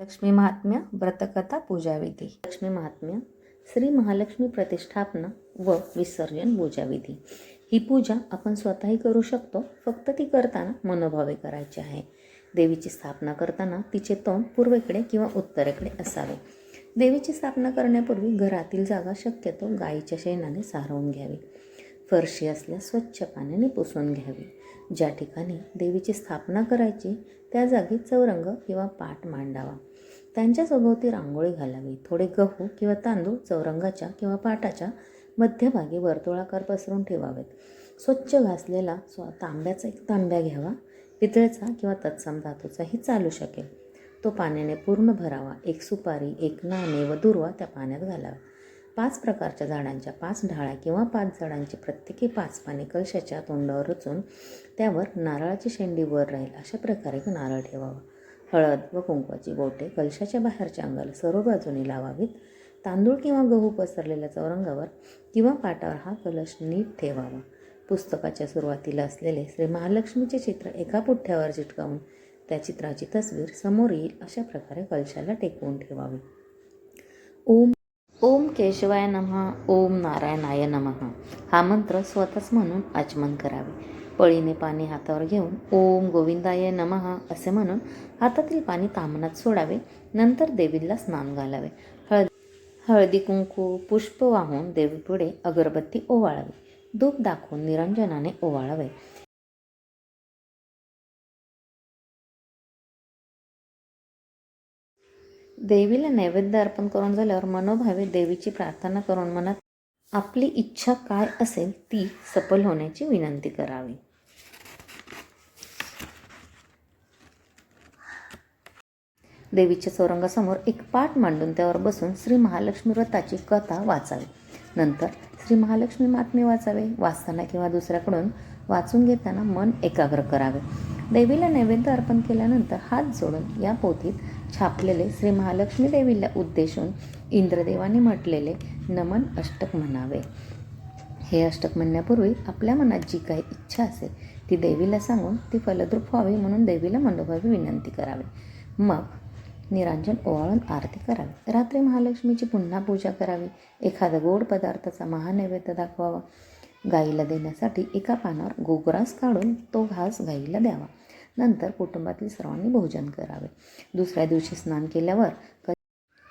लक्ष्मी महात्म्य व्रतकथा पूजाविधी. लक्ष्मी महात्म्य श्री महालक्ष्मी प्रतिष्ठापना व विसर्जन पूजाविधी. ही पूजा आपण स्वतःही करू शकतो फक्त ती करताना मनोभावे करायची आहे. देवीची स्थापना करताना तिचे तोंड पूर्वेकडे किंवा उत्तरेकडे असावे. देवीची स्थापना करण्यापूर्वी घरातील जागा शक्यतो गाईच्या शेणाने सारवून घ्यावी. फरशी असल्यास स्वच्छ पाण्याने पुसून घ्यावी. ज्या ठिकाणी देवीची स्थापना करायची त्या जागी चौरंग किंवा पाट मांडावा. त्यांच्या सभोवती रांगोळी घालावी. थोडे गहू किंवा तांदूळ चौरंगाच्या किंवा पाटाच्या मध्यभागी वर्तुळाकार पसरून ठेवावेत. स्वच्छ घासलेला स्व तांब्याचा एक तांब्या घ्यावा. पितळेचा किंवा तत्सम धातूचाही चालू शकेल. तो पाण्याने पूर्ण भरावा. एक सुपारी एक नाणे व दुर्वा त्या पाण्यात घालावा पाच प्रकारच्या झाडांच्या पाच ढाळ्या किंवा पाच झाडांची प्रत्येकी पाच पाने कलशाच्या तोंडावर रचून त्यावर नारळाची शेंडी वर राहील अशा प्रकारे नारळ ठेवावा. हळद व कुंकवाची बोटे कलशाच्या बाहेरच्या अंगाला सर्व बाजूने लावावीत. तांदूळ किंवा गहू पसरलेल्या चौरंगावर किंवा पाटावर हा कलश नीट ठेवावा. पुस्तकाच्या सुरुवातीला असलेले श्री महालक्ष्मीचे चित्र एका पुठ्ठ्यावर चिटकावून त्या चित्राची तस्वीर समोर येईल अशा प्रकारे कलशाला टेकवून ठेवावी. ओम ओम केशवाय नमः ओम नारायणाय नमः. हा मंत्र स्वतःच म्हणून आचमन करावे. पळीने पाणी हातावर घेऊन ओम गोविंदाय नमः असे म्हणून हातातील पाणी तामनात सोडावे नंतर देवीला स्नान घालावे. हळद हळदी कुंकू पुष्प वाहून देवीपुढे अगरबत्ती ओवाळावी. धूप दाखवून निरंजनाने ओवाळावे. देवीला नैवेद्य अर्पण करून झाल्यावर मनोभावे देवीची प्रार्थना करून मनात आपली इच्छा काय असेल ती सफल होण्याची विनंती करावी. देवीच्या चौरंगासमोर एक पाठ मांडून त्यावर बसून श्री महालक्ष्मी व्रताची कथा वाचावी. नंतर श्री महालक्ष्मी महात्मे वाचावे वाचताना किंवा दुसऱ्याकडून वाचून घेताना मन एकाग्र करावे. देवीला नैवेद्य अर्पण केल्यानंतर हात जोडून या पोथीत छापलेले श्री महालक्ष्मी देवीला उद्देशून इंद्रदेवाने म्हटलेले नमन अष्टक म्हणावे. हे अष्टक म्हणण्यापूर्वी आपल्या मनात जी काही इच्छा असेल ती देवीला सांगून ती फलद्रूप व्हावी म्हणून देवीला मनोभावी विनंती करावी. मग निरांजन ओवाळून आरती करावी. रात्री महालक्ष्मीची पुन्हा पूजा करावी. एखादा गोड पदार्थाचा महानैवेद्य दाखवावा. गाईला देण्यासाठी एका पानावर गोग्रास काढून तो घास गाईला द्यावा. नंतर कुटुंबातील सर्वांनी भोजन करावे. दुसऱ्या दिवशी स्नान केल्यावर क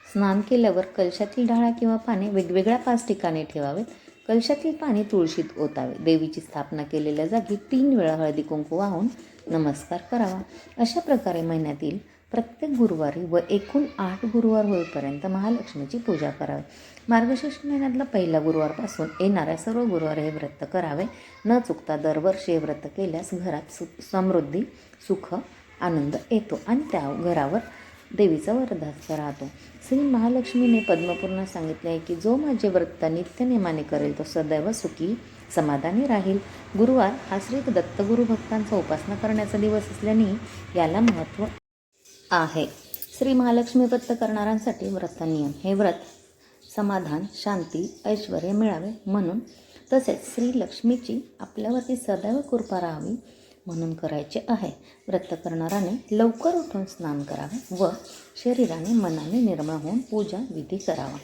स्नान केल्यावर कलशातील ढाळा किंवा पाने वेगवेगळ्या पाच ठिकाणी ठेवावेत. कलशातील पाणी तुळशीत ओतावे. देवीची स्थापना केलेल्या जागी तीन वेळा हळदी कुंकू वाहून नमस्कार करावा. अशा प्रकारे महिन्यातील प्रत्येक गुरुवारी व एकूण आठ गुरुवार होईपर्यंत महालक्ष्मीची पूजा करावी. मार्गशीर्ष महिन्यातला पहिला गुरुवारपासून येणाऱ्या सर्व गुरुवार हे व्रत करावे. न चुकता दरवर्षी हे व्रत केल्यास घरात सु समृद्धी सुख आनंद येतो. आणि त्या घरावर देवीचा वरदास्त राहतो. श्री महालक्ष्मीने पद्मपूर्ण सांगितले आहे की जो माझे व्रत नित्यनेमाने करेल तो सदैव सुखी समाधानी राहील. गुरुवार हा श्री दत्तगुरु भक्तांचा उपासना करण्याचा दिवस असल्याने याला महत्त्व आहे. श्री महालक्ष्मी व्रत करणाऱ्यांसाठी व्रत नियम. हे व्रत समाधान शांती ऐश्वर मिळावे. म्हणून तसेच श्री लक्ष्मीची आपल्यावरती सदैव कृपा राहावी. म्हणून करायचे आहे. व्रत करणाराने लवकर उठून स्नान करावे व शरीराने मनाने निर्मळ होऊन पूजा विधी करावा.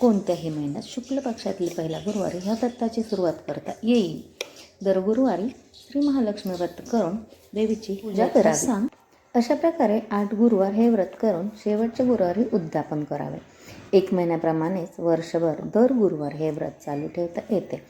कोणत्याही महिन्यात शुक्ल पक्षातील पहिला गुरुवारी ह्या व्रताची सुरुवात करता येईल. दर गुरुवारी श्री महालक्ष्मी व्रत करून देवीची पूजा करावी. सांग अशा प्रकारे आठ गुरुवार हे व्रत करून शेवटच्या गुरुवारी उद्यापन करावे. एक महिन्याप्रमाणेच वर्षभर दर गुरुवार हे व्रत चालू ठेवता येते.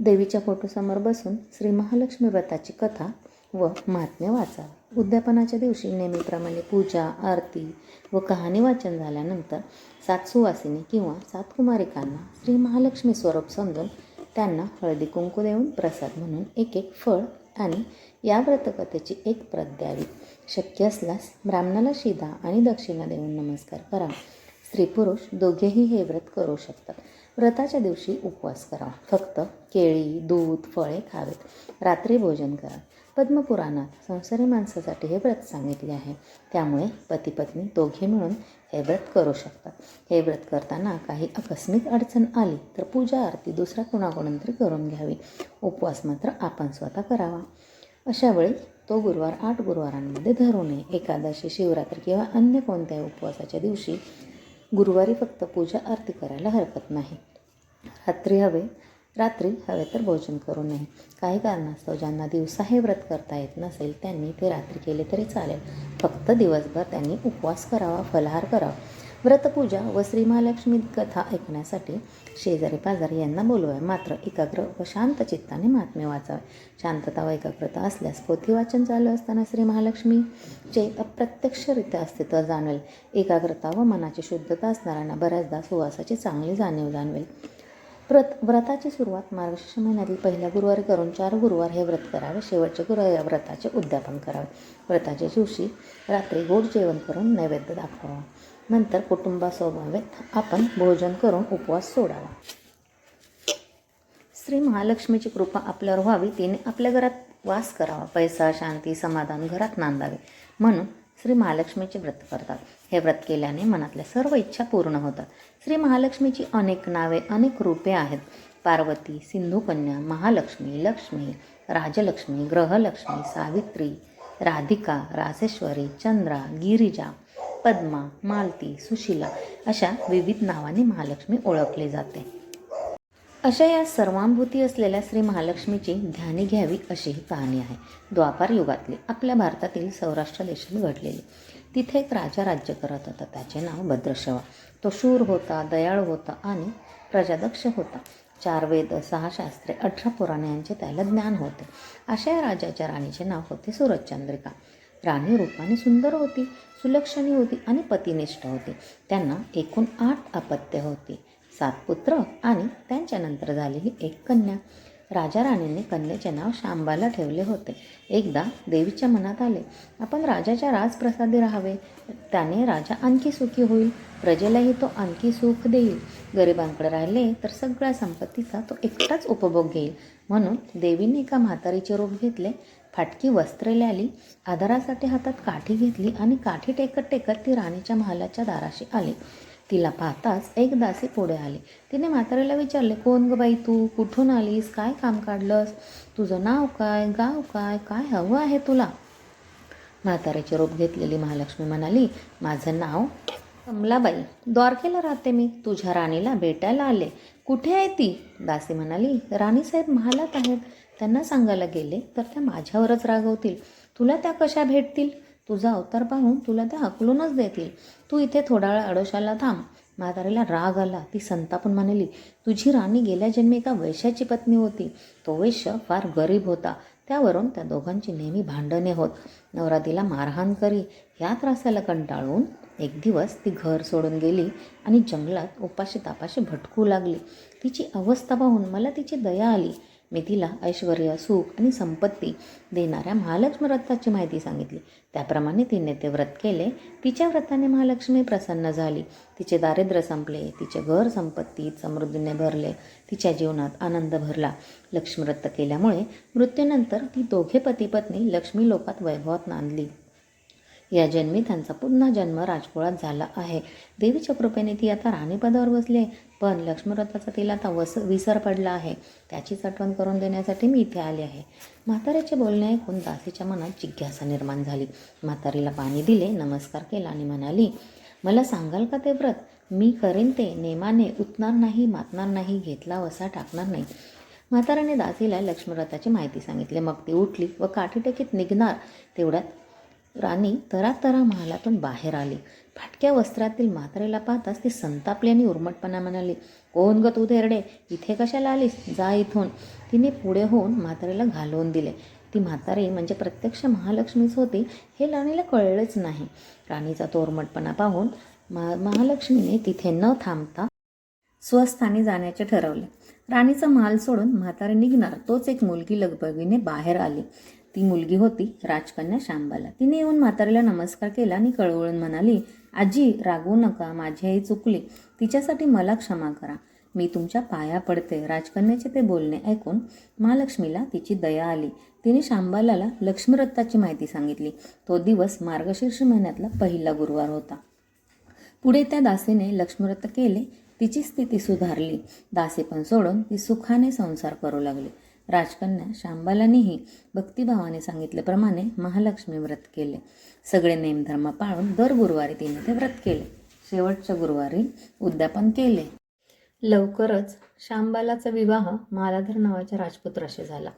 देवीच्या फोटोसमोर बसून श्री महालक्ष्मी व्रताची कथा व महात्म्य वाचावे. उद्यापनाच्या दिवशी नेहमीप्रमाणे पूजा आरती व कहाणी वाचन झाल्यानंतर सात सुवासिनी किंवा सात कुमारिकांना श्री महालक्ष्मी स्वरूप समजून त्यांना हळदी कुंकू देऊन प्रसाद म्हणून एक एक फळ आणि या व्रतकथेची एक प्रत द्यावी. शक्य असल्यास ब्राह्मणाला शिदा आणि दक्षिणा देऊन नमस्कार करा. स्त्री पुरुष दोघेही हे व्रत करू शकतात. व्रताच्या दिवशी उपवास करावा फक्त केळी दूध फळे खावेत. रात्री भोजन करा. पद्मपुराणात संसारी माणसासाठी हे व्रत सांगितले आहे. त्यामुळे पती पत्नी दोघे मिळून हे व्रत करू शकतात. हे व्रत करताना काही आकस्मिक अडचण आली तर पूजा आरती दुसऱ्या कुणाकडून तरी करून घ्यावी. उपवास मात्र आपण स्वतः करावा. अशा वेळी तो गुरुवार आठ गुरुवारांमध्ये धरू नये. एकादशी शिवरात्री किंवा अन्य कोणत्याही उपवासाच्या दिवशी गुरुवारी फक्त पूजा आरती करायला हरकत नाही. रात्री हवे रात्री हवे तर भोजन करू नये. काही कारणास्तव ज्यांना दिवसा हे व्रत करता येत नसेल त्यांनी ते रात्री केले तरी चालेल. फक्त दिवसभर त्यांनी उपवास करावा फलाहार करावा. व्रतपूजा व श्रीमहालक्ष्मी कथा ऐकण्यासाठी शेजारी पाजारी यांना बोलवावे. मात्र एकाग्र व शांत चित्ताने महात्म्य वाचावे. शांतता व एकाग्रता असल्यास पोथी वाचन चालू असताना श्री महालक्ष्मीचे अप्रत्यक्षरित्या अस्तित्व जाणवेल. एकाग्रता व मनाची शुद्धता असणाऱ्यांना बऱ्याचदा सुवासाची चांगली जाणीव जाणवेल. व्रत व्रताची सुरुवात मार्गशीर्ष महिन्यातील पहिल्या गुरुवारी करून चार गुरुवार हे व्रत करावे. शेवटचे गुरुवार या व्रताचे उद्यापन करावे. व्रताच्या दिवशी रात्री गोड जेवण करून नैवेद्य दाखवावा. नंतर कुटुंबासोबत आपण भोजन करून उपवास सोडावा. श्री महालक्ष्मीची कृपा आपल्यावर व्हावी तिने आपल्या घरात वास करावा पैसा शांती समाधान घरात नांदावे म्हणून श्री महालक्ष्मीचे व्रत करतात. हे व्रत केल्याने मनातल्या सर्व इच्छा पूर्ण होतात. श्री महालक्ष्मीची अनेक नावे अनेक रूपे आहेत. पार्वती सिंधुकन्या महालक्ष्मी लक्ष्मी राजलक्ष्मी ग्रहलक्ष्मी सावित्री राधिका राजेश्वरी चंद्रा गिरिजा पद्मा मालती सुशिला अशा विविध नावाने महालक्ष्मी ओळखली जाते. अशा या सर्वांभूती असलेल्या श्री महालक्ष्मीची ध्यानी घ्यावी अशी ही कहाणी आहे. द्वापार युगातली आपल्या भारतातील सौराष्ट्र देशात घडलेली. तिथे एक राजा राज्य करत होता. त्याचे नाव भद्रशवा. तो शूर होता दयाळ होता आणि प्रजादक्ष होता. चार वेद सहा शास्त्रे अठरा पुराणे यांचे त्याला ज्ञान होते. अशा या राजाच्या राणीचे नाव होते सूरजचंद्रिका. राणी रूपाने सुंदर होती. सुलक्षणी होती आणि पतिनिष्ठ होती. त्यांना एकूण आठ अपत्य होती. सात पुत्र आणि त्यांच्यानंतर झालेली एक कन्या. राजा राणीने कन्येचे नाव शांबाला ठेवले होते. एकदा देवीच्या मनात आले आपण राजाच्या राजप्रसादी राहावे. त्याने राजा आणखी सुखी होईल. प्रजेलाही तो आणखी सुख देईल. गरिबांकडे राहिले तर सगळ्या संपत्तीचा तो एकटाच उपभोग घेईल. म्हणून देवीने एका म्हातारीचे रूप घेतले फाटकी वस्त्रे ल्याली आधारासाठी हातात काठी घेतली आणि काठी टेकत टेकत ती राणीच्या महालाच्या दाराशी आली. तिला पाहताच एक दासी पुढे आली. तिने म्हाताऱ्याला विचारले कोण ग बाई तू? कुठून आलीस? काय काम काढलंस? तुझं नाव काय? गाव काय? काय हवं आहे तुला? म्हाताऱ्याची रोप घेतलेली महालक्ष्मी म्हणाली माझं नाव कमलाबाई. द्वारकेला राहते मी. तुझ्या राणीला भेटायला आले. कुठे आहे ती? दासी म्हणाली राणीसाहेब महालात आहेत. त्यांना सांगायला गेले तर त्या माझ्यावरच रागवतील. तुला त्या कशा भेटतील? तुझा अवतार पाहून तुला त्या हकलूनच देतील. तू इथे थोडा वेळ अडोशाला थांब. म्हातारीला राग आला. ती संतापून म्हणाली तुझी राणी गेल्या जन्मी एका वैश्याची पत्नी होती. तो वैश्य फार गरीब होता. त्यावरून त्या दोघांची नेहमी भांडणे होत. नवरा तिला मारहाण करी. या त्रासाला कंटाळून एक दिवस ती घर सोडून गेली आणि जंगलात उपाशी तापाशी भटकू लागली. तिची अवस्था पाहून मला तिची दया आली. मी तिला ऐश्वर सुख आणि संपत्ती देणाऱ्या महालक्ष्मी व्रताची माहिती सांगितली. त्याप्रमाणे तिने ते व्रत केले. तिच्या व्रताने महालक्ष्मी प्रसन्न झाली. तिचे दारिद्र्य संपले. तिचे घर संपत्तीत समृद्धीने भरले. तिच्या जीवनात आनंद भरला. लक्ष्मी व्रत केल्यामुळे मृत्यूनंतर ती दोघे पती पत्नी लक्ष्मी लोकात वैभवात नांदली. या जन्मी त्यांचा पुन्हा जन्म राजकुळात झाला आहे. देवीच्या कृपेने ती आता राणीपदावर बसले पण लक्ष्मीव्रताचा तिला आता वस विसर पडला आहे. त्याचीच आठवण करून देण्यासाठी मी इथे आले आहे. म्हाताऱ्याचे बोलणे ऐकून दासीच्या मनात जिज्ञासा निर्माण झाली. म्हातारीला पाणी दिले नमस्कार केला आणि म्हणाली मला सांगाल का ते व्रत? मी करेन ते. नेमाने उतणार नाही मातणार नाही घेतला वसा टाकणार नाही. म्हाताऱ्याने दासीला लक्ष्मीव्रताची माहिती सांगितली. मग ती उठली व काठीटेकीत निघणार. तेवढ्यात राणी तरातरा महालातून बाहेर आली. फाटक्या वस्त्रातील मात्रेला पाहताच ती संतापली आणि उर्मटपणा म्हणाली कोण ग तू धेरडे? इथे कशाला आलीस? जा इथून. तिने पुढे होऊन म्हातारेला घालवून दिले. ती म्हातारी म्हणजे प्रत्यक्ष महालक्ष्मीच होती हे राणीला कळलंच नाही. राणीचा तो उर्मटपणा पाहून मा महालक्ष्मीने तिथे न थांबता स्वस्थानी जाण्याचे ठरवले. राणीचा माल सोडून म्हातारी निघणार तोच एक मुलगी लगबगीने बाहेर आली. ती मुलगी होती राजकन्या शांबाला तिने येऊन म्हातारीला नमस्कार केला आणि कळवळून म्हणाली आजी रागवू नका माझी आई चुकली. तिच्यासाठी मला क्षमा करा. मी तुमच्या पाया पडते. राजकन्याचे ते बोलणे ऐकून महालक्ष्मीला तिची दया आली. तिने शांबालाला लक्ष्मीरत्ताची माहिती सांगितली. तो दिवस मार्गशीर्ष महिन्यातला पहिला गुरुवार होता. पुढे त्या दासीने लक्ष्मीव्रत केले. तिची स्थिती सुधारली. दासी पण सोडून ती सुखाने संसार करू लागली. राजकन्या शांबालानेही भक्तिभावाने सांगितल्याप्रमाणे महालक्ष्मी व्रत केले. सगळे नेमधर्म पाळून दर गुरुवारी तिने ते व्रत केले. शेवटच्या गुरुवारी उद्यापन केले. लवकरच शांबालाचा विवाह मालाधर नावाच्या राजपुत्राशी झाला.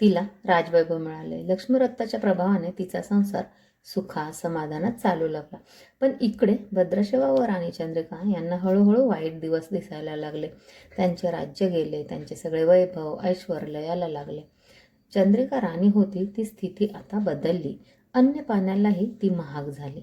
तिला राजवैभव मिळाले. लक्ष्मीरत्ताच्या प्रभावाने तिचा संसार सुखा समाधानात चालू लागला. पण इकडे भद्रशेवा व राणी चंद्रिका यांना हळूहळू वाईट दिवस दिसायला लागले. त्यांचे राज्य गेले त्यांचे सगळे वैभव ऐश्वर्य याला लागले. चंद्रिका राणी होती ती स्थिती आता बदलली. अन्य पाण्यालाही ती महाग झाली.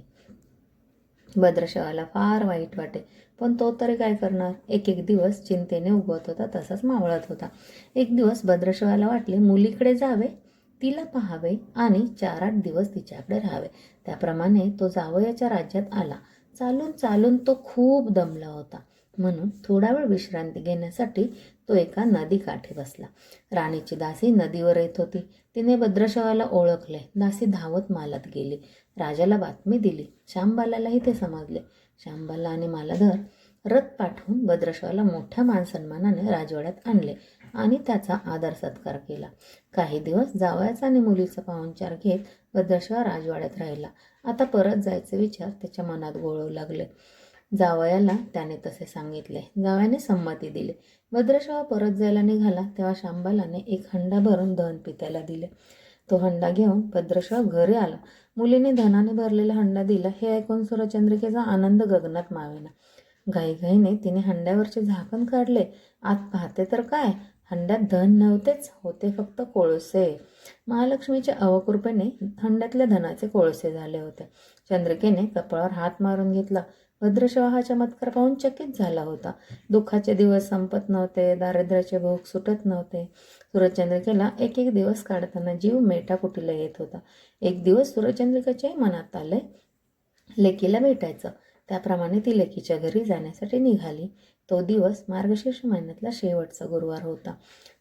भद्रशेवाला फार वाईट वाटे. पण तो तरी काय करणार? एक एक दिवस चिंतेने उगवत होता तसाच मावळत होता. एक दिवस भद्रशेवाला वाटले मुलीकडे जावे तिला पाहावे आणि चार आठ दिवस तिच्याकडे राहावे. त्याप्रमाणे तो जावयाच्या राज्यात आला. चालून चालून तो खूप दमला होता. म्हणून थोडा वेळ विश्रांती घेण्यासाठी तो एका नदीकाठी बसला. राणीची दासी नदीवर येत होती. तिने भद्रशवाला ओळखले. दासी धावत मालात गेली. राजाला बातमी दिली. श्यामबालालाही ते समजले. श्यामबाला आणि मालाधर रथ पाठवून भद्रशवाला मोठ्या मानसन्मानाने राजवाड्यात आणले. आणि त्याचा आदर सत्कार केला. काही दिवस जावयाचा आणि मुलीचा पाहुणचार घेत भद्रशवा राजवाड्यात राहिला. आता परत जायचे विचार त्याच्या मनात गोळवू लागले. जावयाला त्याने तसे सांगितले. जावयाने संमती दिली. भद्रशवा परत जायला निघाला तेव्हा शांबालाने एक हंडा भरून धन पित्याला दिले. तो हंडा घेऊन भद्रशवा घरी आला. मुलीने धनाने भरलेला हंडा दिला. हे ऐकून सूर्यचंद्रिकेचा आनंद गगनात मावेना. घाईघाईने तिने हंड्यावरचे झाकण काढले. आत पाहते तर काय? हंड्यात धन नव्हतेच होते फक्त कोळसे. महालक्ष्मीच्या अवकृपेने हंड्यातल्या धनाचे कोळसे झाले होते. चंद्रिकेने कपाळावर हात मारून घेतला. भद्रशवा हा चमत्कार पाहून चकित झाला होता. दुःखाचे दिवस संपत नव्हते दारिद्र्याचे भोग सुटत नव्हते. सूर्यचंद्रिकेला एक एक दिवस काढताना जीव मेटाकुटीला येत होता. एक दिवस सूर्यचंद्रिकेच्याही मनात आले लेकीला भेटायचं. त्याप्रमाणे ती लेकीच्या घरी जाण्यासाठी निघाली. तो दिवस मार्गशीर्ष महिन्यातला शेवटचा गुरुवार होता.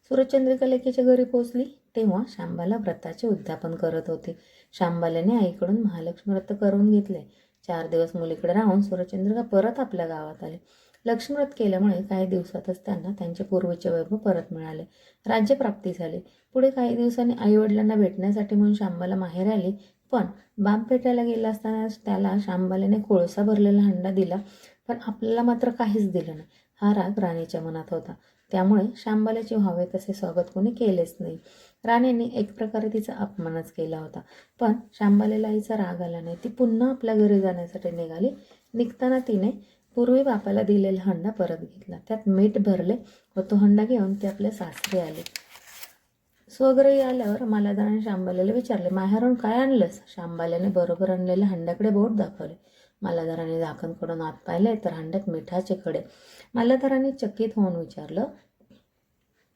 सूर्यचंद्रिका लेखीच्या घरी पोहोचली तेव्हा शांबाला व्रताचे उद्यापन करत होते. शांबाल्याने आईकडून महालक्ष्मी व्रत करून घेतले. चार दिवस मुलीकडे राहून सूर्यचंद्रिका परत आपल्या गावात आले. लक्ष्मीव्रत केल्यामुळे काही दिवसातच त्यांना त्यांचे पूर्वीचे वैभव परत मिळाले. राज्यप्राप्ती झाली. पुढे काही दिवसांनी आईवडिलांना भेटण्यासाठी म्हणून शांबाला माहेर आली. पण बाप भेटायला गेला असताना त्याला शांबाल्याने कोळसा भरलेला हंडा दिला. पण आपल्याला मात्र काहीच दिलं नाही. हा राग राणीच्या मनात होता. त्यामुळे शांबाल्याचे व्हावे तसे स्वागत कोणी केलेच नाही. राणीने एक प्रकारे तिचा अपमानच केला होता. पण शांबालेला हिचा राग आला नाही. ती पुन्हा आपल्या घरी जाण्यासाठी निघाली. निघताना तिने पूर्वी बापाला दिलेला हंडा परत घेतला. त्यात मीठ भरले व तो हंडा घेऊन ते आपल्या सासरे आले. स्वग्रही आल्यावर मालादाराने शांबाल्याला विचारले माहेरून काय आणलंस? शांबाल्याने बरोबर आणलेल्या हंड्याकडे बोट दाखवले. मालादाराने झाकणकडून आत पाहिले तर हंड्यात मिठाचे खडे. मालादाराने चकित होऊन विचारलं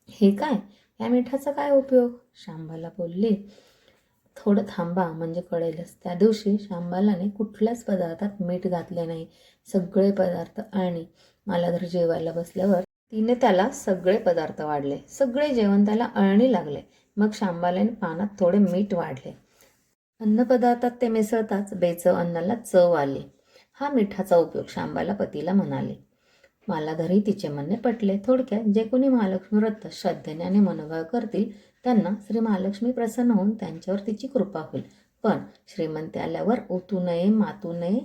हे काय? या मिठाचा काय उपयोग? शांबाला बोलली थोडं थांबा म्हणजे कळेलच. त्या दिवशी शांबालाने कुठल्याच पदार्थात मीठ घातले नाही. सगळे पदार्थ आणि मालाधर जेवायला बसल्यावर तिने त्याला सगळे पदार्थ वाढले. सगळे जेवण त्याला अळणी लागले. मग शांबाल्याने पानात थोडे मीठ वाढले. अन्नपदार्थात ते मिसळताच बेचव अन्नाला चव आली. हा मिठाचा उपयोग शांबाला पतीला म्हणाले. मालाधरही तिचे म्हणणे पटले. थोडक्यात जे कोणी महालक्ष्मी व्रत श्रद्धेने आणि मनोभाव करतील त्यांना श्री महालक्ष्मी प्रसन्न होऊन त्यांच्यावर तिची कृपा होईल. पण श्रीमंती आल्यावर ओतू नये मातू नये.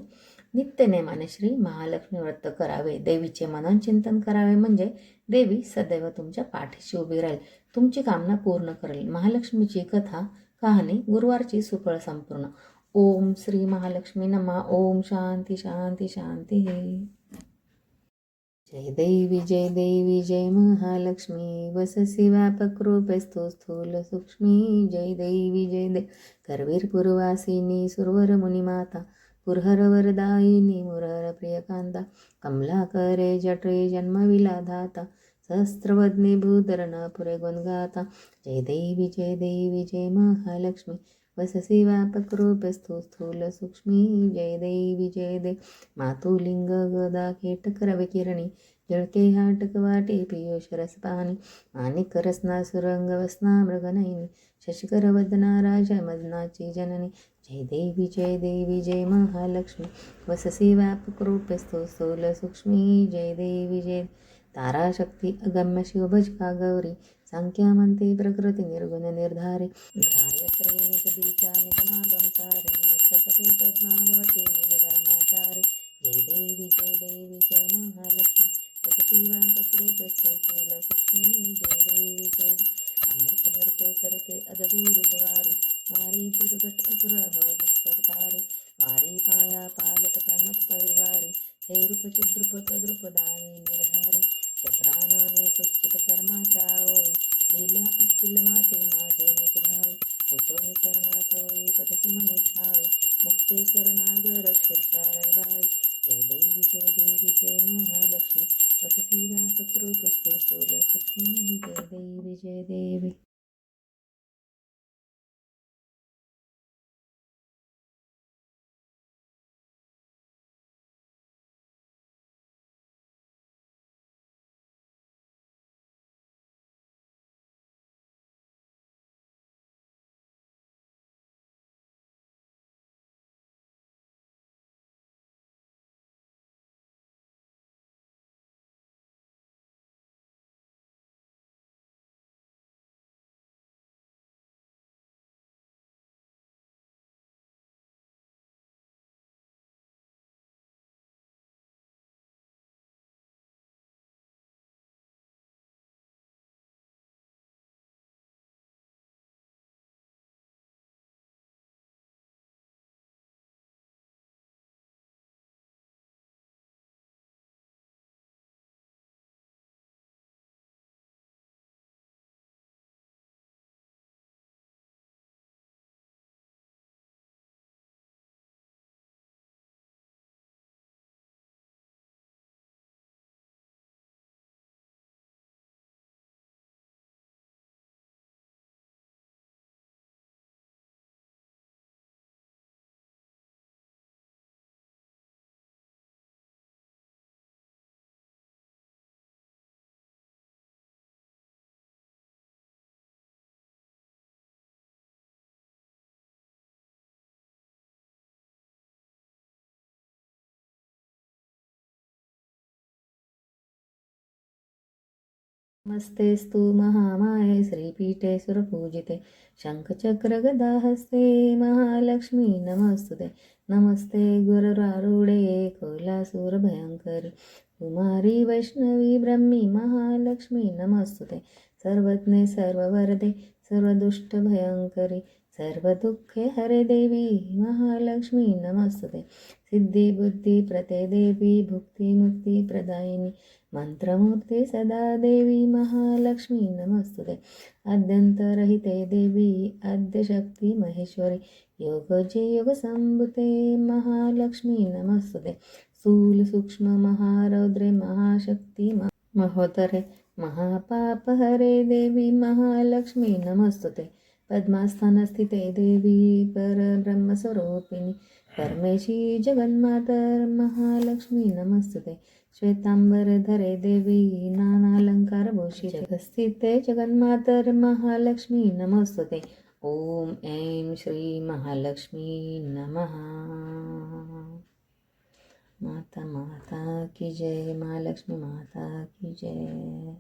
नित्यनेमाने श्री महालक्ष्मी व्रत करावे. देवीचे मनन चिंतन करावे म्हणजे देवी सदैव तुमच्या पाठीशी उभी राहील. तुमची कामना पूर्ण करेल. महालक्ष्मीची कथा कहाणी गुरुवारची सुफळ संपूर्ण. ओम श्री महालक्ष्मी नमा. ओम शांती शांती शांती. जय देवी जय देवी जय महालक्ष्मी. वससी व्यापक रूपेस्तु स्थूल सूक्ष्मी. जय देवी जय दे करवीर पूर्वासिनी सुरवर मुनिमाता पुरहर वरदायिनी मुरहर प्रियकांता कमलाकरे जठरे जन्मविला धाता सहस्रवदने पुरे गुणगाता जय देवी जय देवी जय महालक्ष्मी। वससी व्यापक स्थूल सूक्ष्मी। जय देवी जय दे। मातुलिंग गदा केटकर विकिरणी जळके हाटक वाटे पियुष रसपानी माणिक रसना सुरंग वसना मृगनयनी। शशिकर वदना राजा मदनाची जननी। जय देवी जय देवी जय महालक्ष्मी। वससी व्यापक स्थूल सूक्ष्मी। जय देवी जय ताराशक्ती अगम्य शिवभजका गौरी? सांख्यामंते प्रकृतिनिर्गुणनिर्धारे निर्गुण निर्धारे। गायत्रे निजबीजा निगमागमकारे विठ्ठलपते पद्मावती निजधर्माचारे जय देवी जय देवी जय महालक्ष्मी। पततीवा पक्रूपे सूल जय देवी जय अमृत भरते सरते अदभूरित वारी वारी दुर्गत असुर हो वारी पाया पालक प्रमथ परिवारी। हे रूप चिद्रुप निर्धारी। नमस्तेस्तु महामाये श्रीपीठे सुरपूजिते शङ्खचक्रगदाहस्ते महालक्ष्मी नमस्तुते। नमस्ते गुरुरारूढे कोलासुरभयङ्करि कुमारी वैष्णवी ब्रह्मी महालक्ष्मी नमस्तुते। सर्वज्ञे सर्ववरदे सर्वदुष्टभयङ्करि सर्वदुःखे हरे देवी महालक्ष्मी नमस्तुते सिद्धिबुद्धिप्रते देवी भुक्तिमुक्तिप्रदायिनी मंत्रमूर्ती सदा देवी महालक्ष्मी नमस्तुते अद्यन्तरहिते देवी आद्यशक्ती महेश्वरी योगजे योगसम्भुते महालक्ष्मी नमस्तुते स्थूल सूक्ष्म महारौद्रे महाशक्ती म- महोदरे महापापहरे देवी महालक्ष्मी नमस्तुते पद्मास्थानस्थिते देवी परब्रह्मस्वरूपिणी परमेशी जगन्मातर महालक्ष्मी नमस्तुते। श्वेतांबरधरे देवी नानालंकारभूषि जगस्थिते जगन्मातर महालक्ष्मी नमस्तुते। ॐ ऐं श्री महालक्ष्मी नमः। माता माता की जय महालक्ष्मी माता की जय